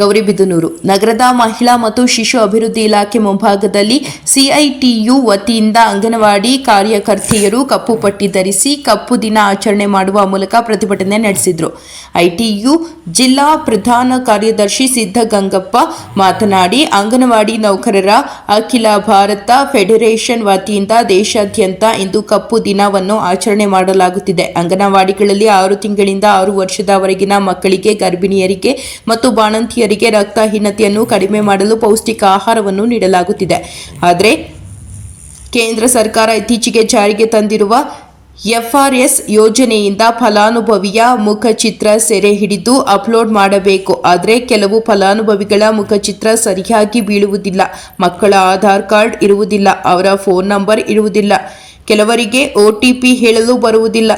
ಗೌರಿಬಿದನೂರು ನಗರದ ಮಹಿಳಾ ಮತ್ತು ಶಿಶು ಅಭಿವೃದ್ಧಿ ಇಲಾಖೆ ಮುಂಭಾಗದಲ್ಲಿ ಸಿಐಟಿಯು ವತಿಯಿಂದ ಅಂಗನವಾಡಿ ಕಾರ್ಯಕರ್ತೆಯರು ಕಪ್ಪು ಪಟ್ಟಿ ಧರಿಸಿ ಕಪ್ಪು ದಿನ ಆಚರಣೆ ಮಾಡುವ ಮೂಲಕ ಪ್ರತಿಭಟನೆ ನಡೆಸಿದರು. ಐಟಿಯು ಜಿಲ್ಲಾ ಪ್ರಧಾನ ಕಾರ್ಯದರ್ಶಿ ಸಿದ್ದಗಂಗಪ್ಪ ಮಾತನಾಡಿ, ಅಂಗನವಾಡಿ ನೌಕರರ ಅಖಿಲ ಭಾರತ ಫೆಡರೇಷನ್ ವತಿಯಿಂದ ದೇಶಾದ್ಯಂತ ಇಂದು ಕಪ್ಪು ದಿನವನ್ನು ಆಚರಣೆ ಮಾಡಲಾಗುತ್ತಿದೆ. ಅಂಗನವಾಡಿಗಳಲ್ಲಿ ಆರು ತಿಂಗಳಿಂದ ಆರು ವರ್ಷದವರೆಗಿನ ಮಕ್ಕಳಿಗೆ ಗರ್ಭಿಣಿಯರಿಗೆ ಮತ್ತು ಬಾಣಂತಿಯರಿಗೆ ರಕ್ತಹೀನತೆಯನ್ನು ಕಡಿಮೆ ಮಾಡಲು ಪೌಷ್ಟಿಕ ಆಹಾರವನ್ನು ನೀಡಲಾಗುತ್ತಿದೆ. ಆದರೆ ಕೇಂದ್ರ ಸರ್ಕಾರ ಇತ್ತೀಚೆಗೆ ಜಾರಿಗೆ ತಂದಿರುವ ಎಫ್ಆರ್ಎಸ್ ಯೋಜನೆಯಿಂದ ಫಲಾನುಭವಿಯ ಮುಖಚಿತ್ರ ಸೆರೆ ಹಿಡಿದು ಅಪ್ಲೋಡ್ ಮಾಡಬೇಕು. ಆದರೆ ಕೆಲವು ಫಲಾನುಭವಿಗಳ ಮುಖಚಿತ್ರ ಸರಿಯಾಗಿ ಬೀಳುವುದಿಲ್ಲ. ಮಕ್ಕಳ ಆಧಾರ್ ಕಾರ್ಡ್ ಇರುವುದಿಲ್ಲ. ಅವರ ಫೋನ್ ನಂಬರ್ ಇರುವುದಿಲ್ಲ. ಕೆಲವರಿಗೆ ಒ ಟಿ ಪಿ ಹೇಳಲು ಬರುವುದಿಲ್ಲ.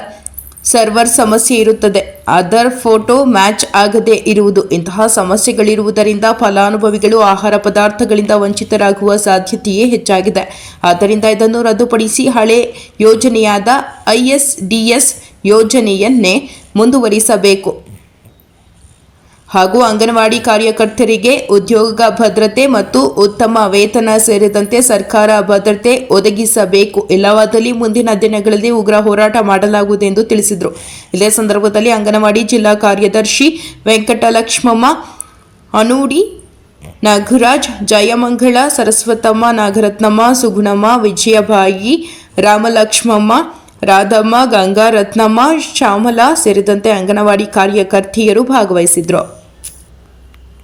ಸರ್ವರ್ ಸಮಸ್ಯೆ ಇರುತ್ತದೆ. ಅದರ್ ಫೋಟೋ ಮ್ಯಾಚ್ ಆಗದೆ ಇರುವುದು. ಇಂತಹ ಸಮಸ್ಯೆಗಳಿರುವುದರಿಂದ ಫಲಾನುಭವಿಗಳು ಆಹಾರ ಪದಾರ್ಥಗಳಿಂದ ವಂಚಿತರಾಗುವ ಸಾಧ್ಯತೆಯೇ ಹೆಚ್ಚಾಗಿದೆ. ಆದ್ದರಿಂದ ಇದನ್ನು ರದ್ದುಪಡಿಸಿ ಹಳೆ ಯೋಜನೆಯಾದ ಐಎಸ್ಡಿಎಸ್ ಯೋಜನೆಯನ್ನೇ ಮುಂದುವರಿಸಬೇಕು. ಹಾಗೂ ಅಂಗನವಾಡಿ ಕಾರ್ಯಕರ್ತರಿಗೆ ಉದ್ಯೋಗ ಭದ್ರತೆ ಮತ್ತು ಉತ್ತಮ ವೇತನ ಸೇರಿದಂತೆ ಸರ್ಕಾರ ಭದ್ರತೆ ಒದಗಿಸಬೇಕು. ಇಲ್ಲವಾದಲ್ಲಿ ಮುಂದಿನ ದಿನಗಳಲ್ಲಿ ಉಗ್ರ ಹೋರಾಟ ಮಾಡಲಾಗುವುದು ಎಂದು ತಿಳಿಸಿದರು. ಇದೇ ಸಂದರ್ಭದಲ್ಲಿ ಅಂಗನವಾಡಿ ಜಿಲ್ಲಾ ಕಾರ್ಯದರ್ಶಿ ವೆಂಕಟಲಕ್ಷ್ಮಮ್ಮ, ಅನೂಡಿ ನಾಗರಾಜ್, ಜಯಮಂಗಳ, ಸರಸ್ವತಮ್ಮ, ನಾಗರತ್ನಮ್ಮ, ಸುಗುಣಮ್ಮ ವಿಜಯಭಾಯಿ ರಾಮಲಕ್ಷ್ಮಮ್ಮ, ರಾಧಮ್ಮ, ಗಂಗಾರತ್ನಮ್ಮ, ಶ್ಯಾಮಲಾ ಸೇರಿದಂತೆ ಅಂಗನವಾಡಿ ಕಾರ್ಯಕರ್ತೆಯರು ಭಾಗವಹಿಸಿದ್ರು